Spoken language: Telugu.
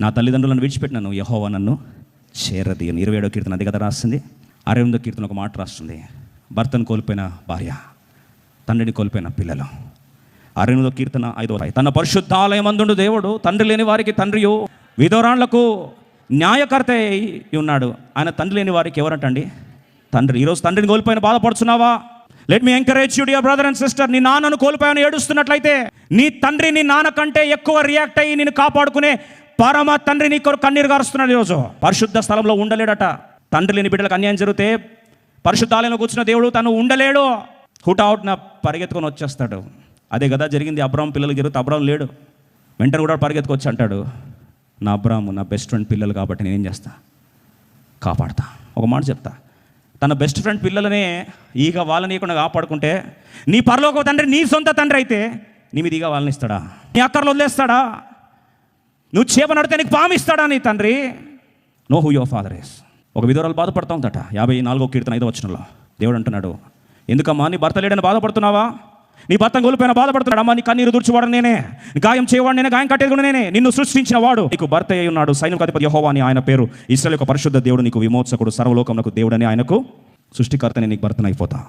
నా తల్లిదండ్రులను విడిచిపెట్టినాను యహోవా నన్ను చేరదీయను. ఇరవై ఏడో కీర్తన అది కదా రాస్తుంది. అరవై ఎనిమిదో కీర్తన ఒక మాట రాస్తుంది. భర్తను కోల్పోయిన భార్య తండ్రిని కోల్పోయిన పిల్లలు. అరవై ఎనిమిదో కీర్తన ఐదో తన తన పరిశుద్ధాలయమందుండు దేవుడు తండ్రి లేని వారికి తండ్రియు విధవరాళ్ళకు న్యాయకర్త అయి ఉన్నాడు. ఆయన తండ్రి లేని వారికి ఎవరంటండి? తండ్రి. ఈరోజు తండ్రిని కోల్పోయిన బాధపడుతున్నావా let me encourage you dear brother and sister నీ నాన్నను కోల్పోయాను ఏడుస్తున్నట్లయితే నీ తండ్రి నీ నాన్న కంటే ఎక్కువ రియాక్ట్ అయ్యి నేను కాపాడుకునే పరమ తండ్రి నీ కొరకు కన్నీరు గారుస్తున్నాడు ఈరోజు. పరిశుద్ధ స్థలంలో ఉండలేడట. తండ్రి లేని బిడ్డలకు అన్యాయం జరిగితే పరిశుద్ధాలయంలో కూర్చున్న దేవుడు తను ఉండలేడు. హుటావుట్ నా పరిగెత్తుకొని వచ్చేస్తాడు. అదే కదా జరిగింది. అబ్రామ్ పిల్లలు జరిగితే అబ్రామ్ లేడు. వెంటనే కూడా పరిగెత్తుకొచ్చి అంటాడు. నా అబ్రామ్ నా బెస్ట్ ఫ్రెండ్ పిల్లలు కాబట్టి నేనేం చేస్తా? కాపాడతా. ఒక మాట చెప్తా. తన బెస్ట్ ఫ్రెండ్ పిల్లలనే ఈగ వాళ్ళని వాళ్ళనీయకుండా కాపాడుకుంటే నీ పరలోక తండ్రి నీ సొంత తండ్రి అయితే నీ మీద ఈగ వాళ్ళని ఇస్తాడా? నీ అక్కర్లు వదిలేస్తాడా? నువ్వు చేప నడితే నీకు పాము ఇస్తాడా నీ తండ్రి? No who your father is. ఒక విధురాలు బాధపడతా ఉందట యాభై నాలుగో కీర్తన ఐదో వచ్చినలో దేవుడు అంటున్నాడు ఎందుకమ్మా నీ భర్త లేడని బాధపడుతున్నావా? నీ భర్త కోల్పోయిన బాధపడుతున్నాడు. అమ్మా నీ కన్నీరు దుర్చివాడు నేనే. గాయం చేయవాడు నేనే గాయం కట్టేది కూడా నేనే. నిన్ను సృష్టించిన వాడు. నీకు భర్త అయి ఉన్నాడు. సైనికాధిపతి యహోవా అని ఆయన పేరు. ఇస్రాయల్ యొక్క పరిశుద్ధ దేవుడు నీకు విమోచకుడు సర్వలోకమునకు దేవుడని ఆయనకు సృష్టికర్తని నీకు భర్తనైపోతా.